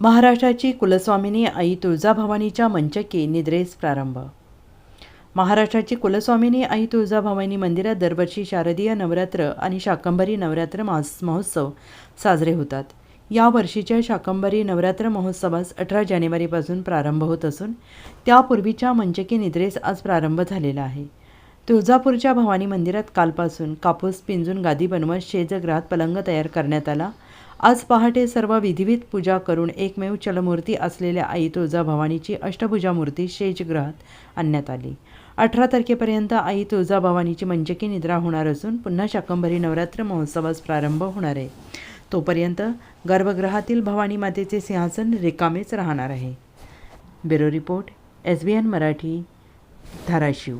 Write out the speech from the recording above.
महाराष्ट्राची कुलस्वामिनी आई तुळजाभवानीच्या मंचकी निद्रेस प्रारंभ. महाराष्ट्राची कुलस्वामिनी आई तुळजाभवानी मंदिरात दरवर्षी शारदीय नवरात्र आणि शाकंभरी नवरात्र मास महोत्सव साजरे होतात. या वर्षीच्या शाकंभरी नवरात्र महोत्सवास अठरा जानेवारीपासून प्रारंभ होत असून त्यापूर्वीच्या मंचकी निद्रेस आज प्रारंभ झालेला आहे. तुळजापूरच्या भवानी मंदिरात कालपासून कापूस पिंजून गादी बनवत शेजग्रहात पलंग तयार करण्यात आला. आज पहाटे सर्व विधिविध पूजा करून एकमेव चलमूर्ती असलेल्या आई तुळजाभवानीची अष्टभुजा मूर्ती शेजगृहात आणण्यात आली. अठरा तारखेपर्यंत आई तुळजाभवानीची मंचकी निद्रा होणार असून पुन्हा शाकंभरी नवरात्र महोत्सवास प्रारंभ होणार आहे. तोपर्यंत गर्भगृहातील भवानी मातेचे सिंहासन रिकामेच राहणार आहे. Bureau report S B N Marathi Dharashiv.